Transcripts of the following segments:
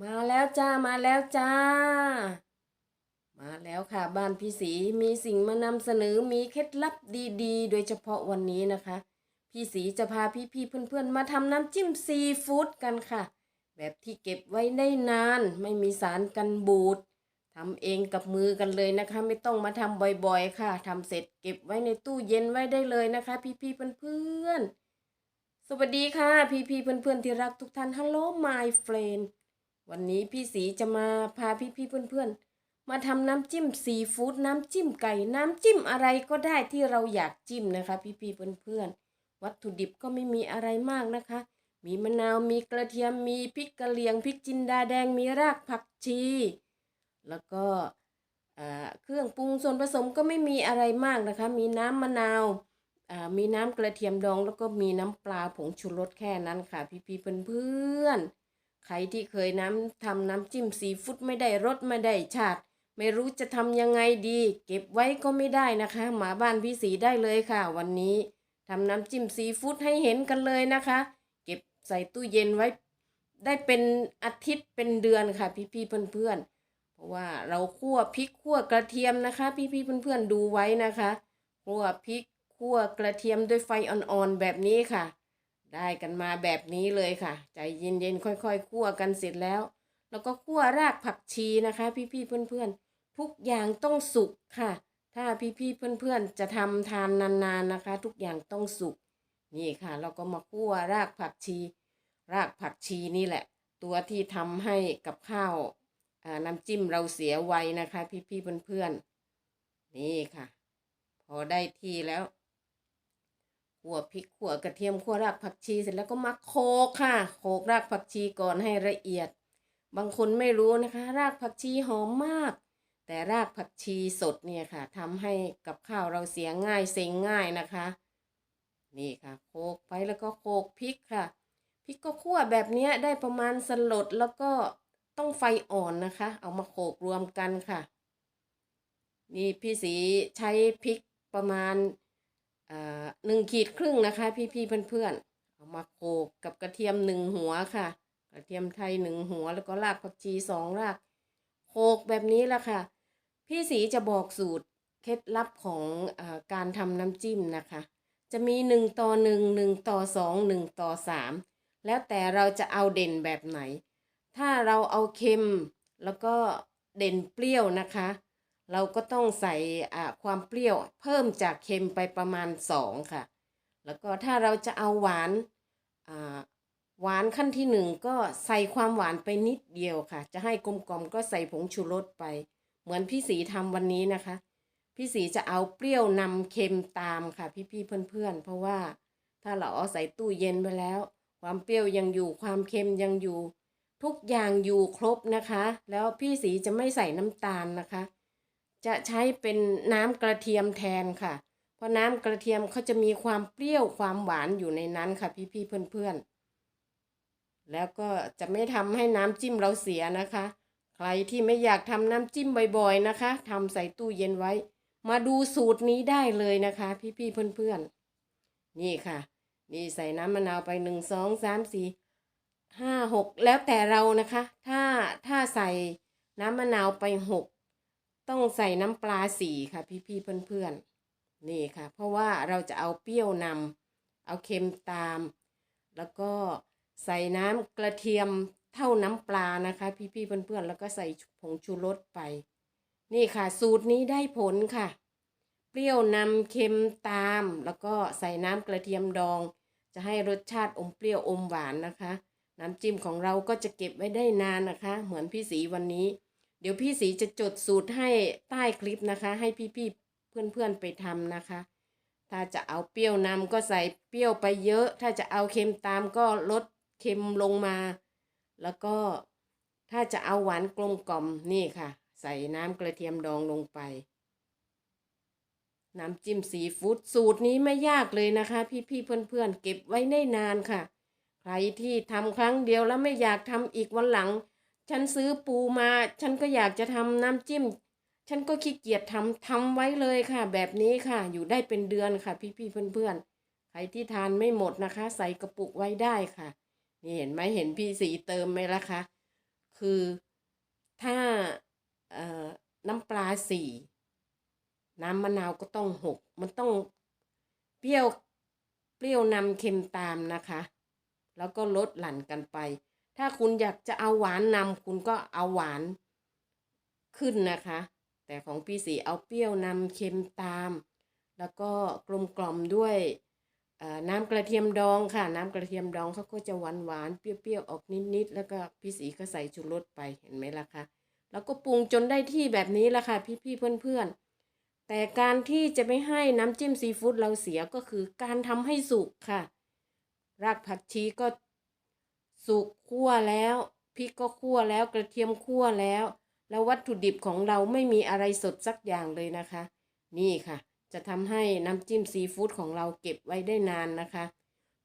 มาแล้วจ้ามาแล้วจ้า มาแล้วค่ะบ้านพี่สีมีสิ่งมานำเสนอมีเคล็ดลับดีๆ โดยเฉพาะวันนี้นะคะ พี่สีจะพาพี่ๆเพื่อนๆ มาทำน้ำจิ้มซีฟู้ดกันค่ะ แบบที่เก็บไว้ได้นาน ไม่มีสารกันบูดทำเองกับมือกันเลยนะคะ ไม่ต้องมาทำบ่อยๆ ค่ะทำเสร็จเก็บไว้ในตู้เย็นไว้ได้เลยนะคะ พี่ๆเพื่อนๆสวัสดีค่ะ พี่ๆเพื่อนๆที่รักทุกท่าน Hello my friend วันนี้พี่สีจะมาพาพี่ๆเพื่อนๆมาทำน้ำจิ้มซีฟู้ดน้ำจิ้มไก่น้ำจิ้มอะไรก็ได้ที่เราอยากจิ้มนะคะ พี่ๆเพื่อนๆวัตถุดิบก็ไม่มีอะไรมากนะคะ มีมะนาวมีกระเทียมมีพริกกะเหรี่ยงพริกจินดาแดงมีรากผักชี แล้วก็อ่าเครื่องปรุงส่วนผสมก็ไม่มีอะไรมากนะคะ มีน้ำมะนาวอ่ามีน้ำกระเทียมดองแล้วก็มีน้ำปลาผงชูรสแค่นั้นค่ะ พี่ๆเพื่อนๆ ใครที่เคยน้ำทำน้ำจิ้มซีฟู้ดไม่ได้รสไม่ได้ชาติ ไม่รู้จะทำยังไงดี เก็บไว้ก็ไม่ได้นะคะ หมาบ้านพี่สีได้เลยค่ะ วันนี้ทำน้ำจิ้มซีฟู้ดให้เห็นกันเลยนะคะ เก็บใส่ตู้เย็นไว้ ได้เป็นอาทิตย์เป็นเดือนค่ะ พี่ๆเพื่อนๆเพราะว่าเราคั่วพริกคั่วกระเทียมนะคะ พี่ๆเพื่อนๆดูไว้นะคะคั่วพริกคั่วกระเทียมด้วยไฟอ่อนๆแบบนี้ค่ะ ได้กันมาแบบนี้เลยค่ะ ใจเย็นๆค่อยๆคั่วกันเสร็จแล้ว แล้วก็คั่วรากผักชีนะคะ พี่ๆเพื่อนๆ ทุกอย่างต้องสุกค่ะ ถ้าพี่ๆเพื่อนๆ จะทำทานนานๆนะคะ ทุกอย่างต้องสุกนี่ค่ะ เราก็มาคั่วรากผักชี รากผักชีนี่แหละ ตัวที่ทำให้กับข้าวน้ำจิ้มเราเสียไวนะคะ พี่ๆเพื่อนๆนี่ค่ะ พอได้ที่แล้ว ขั่วพริกขั่วกระเทียมขั่วรากผักชีเสร็จแล้วก็มาโขลกค่ะโขกรากผักชีก่อนให้ละเอียด บางคนไม่รู้นะคะ รากผักชีหอมมาก แต่รากผักชีสดเนี่ยค่ะทำให้กับข้าวเราเสียง่ายเซ็งง่ายนะคะ นี่ค่ะโขกไปแล้วก็โขลกพริกค่ะพริกก็คั่วแบบนี้ได้ประมาณสลดแล้วก็ต้องไฟอ่อนนะคะ เอามาโขกรวมกันค่ะ นี่พี่สีใช้พริกประมาณ หนึ่งขีดครึ่งนะคะ พี่ๆเพื่อนๆเอามาโขกกับกระเทียมหนึ่งหัวค่ะ กระเทียมไทยหนึ่งหัวแล้วก็รากผักชีสองรากโขกแบบนี้ละค่ะ พี่สีจะบอกสูตรเคล็ดลับของอการทำน้ำจิ้มนะคะ จะมีหนึ่งต่อหนึ่งหนึ่งต่อสองหนึ่งต่อสามแล้วแต่เราจะเอาเด่นแบบไหน ถ้าเราเอาเค็มแล้วก็เด่นเปรี้ยวนะคะ เราก็ต้องใส่อ่าความเปรี้ยวเพิ่มจากเค็มไปประมาณสองค่ะ แล้วก็ถ้าเราจะเอาหวานหวานขั้นที่หนึ่งก็ใส่ความหวานไปนิดเดียวค่ะ จะให้กลมกล่อมก็ใส่ผงชูรสไป เหมือนพี่สีทำวันนี้นะคะ พี่สีจะเอาเปรี้ยวนำเค็มตามค่ะพี่ๆเพื่อนๆ เพราะว่าถ้าเราเอาใส่ตู้เย็นไปแล้ว ความเปรี้ยวยังอยู่ความเค็มยังอยู่ ทุกอย่างอยู่ครบนะคะ แล้วพี่สีจะไม่ใส่น้ำตาลนะคะ จะใช้เป็นน้ำกระเทียมแทนค่ะ เพราะน้ำกระเทียมเขาจะมีความเปรี้ยวความหวานอยู่ในนั้นค่ะพี่ๆเพื่อนๆ แล้วก็จะไม่ทำให้น้ำจิ้มเราเสียนะคะ ใครที่ไม่อยากทำน้ำจิ้มบ่อยๆนะคะทำใส่ตู้เย็นไว้ มาดูสูตรนี้ได้เลยนะคะ พี่ๆเพื่อนๆ นี่ค่ะ นี่ใส่น้ำมะนาวไปหนึ่งสองสามสี่ห้าหกแล้วแต่เรานะคะ ถ้าถ้าใส่น้ำมะนาวไปหก ต้องใส่น้ำปลาสีค่ะ พี่ๆเพื่อนๆนี่ค่ะ เพราะว่าเราจะเอาเปรี้ยวนำเอาเค็มตาม แล้วก็ใส่น้ำกระเทียมเท่าน้ำปลานะคะ พี่ๆเพื่อนๆแล้วก็ใส่ผงชูรสไป นี่ค่ะ สูตรนี้ได้ผลค่ะ เปรี้ยวนำเค็มตาม แล้วก็ใส่น้ำกระเทียมดอง จะให้รสชาติอมเปรี้ยวอมหวานนะคะ น้ำจิ้มของเราก็จะเก็บไว้ได้นานนะคะ เหมือนพี่สีวันนี้ เดี๋ยวพี่สีจะจดสูตรให้ใต้คลิปนะคะ ให้พี่ๆเพื่อนๆไปทำนะคะ ถ้าจะเอาเปรี้ยวนำก็ใส่เปรี้ยวไปเยอะ ถ้าจะเอาเค็มตามก็ลดเค็มลงมา แล้วก็ถ้าจะเอาหวานกลมกล่อมนี่ค่ะ ใส่น้ำกระเทียมดองลงไป น้ำจิ้มซีฟู้ดสูตรนี้ไม่ยากเลยนะคะ พี่ๆเพื่อนๆเก็บไว้ได้นานค่ะ ใครที่ทำครั้งเดียวแล้วไม่อยากทำอีกวันหลัง ฉันซื้อปูมา ฉันก็อยากจะทำน้ำจิ้ม ฉันก็ขี้เกียจทำทำไว้เลยค่ะ แบบนี้ค่ะ อยู่ได้เป็นเดือนค่ะ พี่ๆเพื่อนๆใครที่ทานไม่หมดนะคะ ใส่กระปุกไว้ได้ค่ะ นี่เห็นไหมเห็นพี่สีเติมไหมล่ะคะ คือถ้าเอ่อน้ำปลาสี่น้ำมะนาวก็ต้องหก มันต้องเปรี้ยวเปรี้ยวนำเค็มตามนะคะ แล้วก็ลดหลั่นกันไป ถ้าคุณอยากจะเอาหวานนำคุณก็เอาหวานขึ้นนะคะ แต่ของพี่สีเอาเปรี้ยวนำเค็มตาม แล้วก็กลมกล่อมด้วยน้ำกระเทียมดองค่ะ น้ำกระเทียมดองเขาก็จะหวานหวานๆเปรี้ยวๆออกนิดๆแล้วก็พี่สีก็ใส่ชูรสไปเห็นไหมล่ะคะแล้วก็ปรุงจนได้ที่แบบนี้ละค่ะ พี่ๆเพื่อนๆ แต่การที่จะไม่ให้น้ำจิ้มซีฟู้ดเราเสียก็คือการทำให้สุกค่ะ รากผักชีก็ สุกคั่วแล้วพริกก็คั่วแล้วกระเทียมคั่วแล้ว แล้ววัตถุดิบของเราไม่มีอะไรสดสักอย่างเลยนะคะ นี่ค่ะ จะทำให้น้ำจิ้มซีฟู้ดของเราเก็บไว้ได้นานนะคะ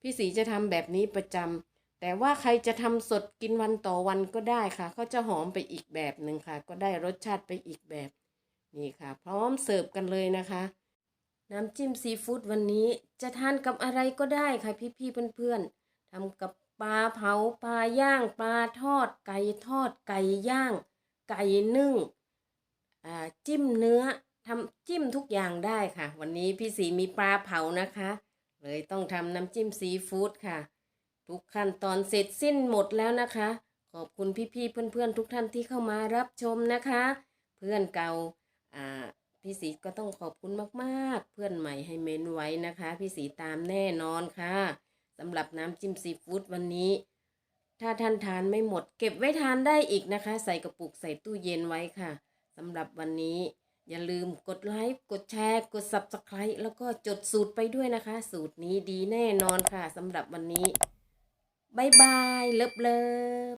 พี่สีจะทำแบบนี้ประจำแต่ว่าใครจะทำสดกินวันต่อวันก็ได้ค่ะก็จะหอมไปอีกแบบหนึ่งค่ะ ก็ได้รสชาติไปอีกแบบ นี่ค่ะ พร้อมเสิร์ฟกันเลยนะคะน้ำจิ้มซีฟู้ดวันนี้จะทานกับอะไรก็ได้ค่ะพี่ๆเพื่อนๆทำกับ ปลาเผาปลาย่างปลาทอด ไก่ทอด ไก่ย่าง ไก่นึ่งจิ้มเนื้อทำจิ้มทุกอย่างได้ค่ะ วันนี้พี่สีมีปลาเผานะคะ เลยต้องทำน้ำจิ้มซีฟู้ดค่ะ ทุกขั้นตอนเสร็จสิ้นหมดแล้วนะคะ ขอบคุณพี่ๆเพื่อนๆ ทุกท่านที่เข้ามารับชมนะคะ เพื่อนเก่าพี่สีก็ต้องขอบคุณมากๆ เพื่อนใหม่ให้เมนไว้นะคะ พี่สีตามแน่นอนค่ะ สำหรับน้ำจิ้มซีฟู้ดวันนี้ ถ้าท่านทานไม่หมด เก็บไว้ทานได้อีกนะคะ ใส่กระปุกใส่ตู้เย็นไว้ค่ะสำหรับวันนี้ อย่าลืมกดไลค์กดแชร์ กด subscribe แล้วก็จดสูตรไปด้วยนะคะ สูตรนี้ดีแน่นอนค่ะสำหรับวันนี้บายบายเลิฟเลิฟ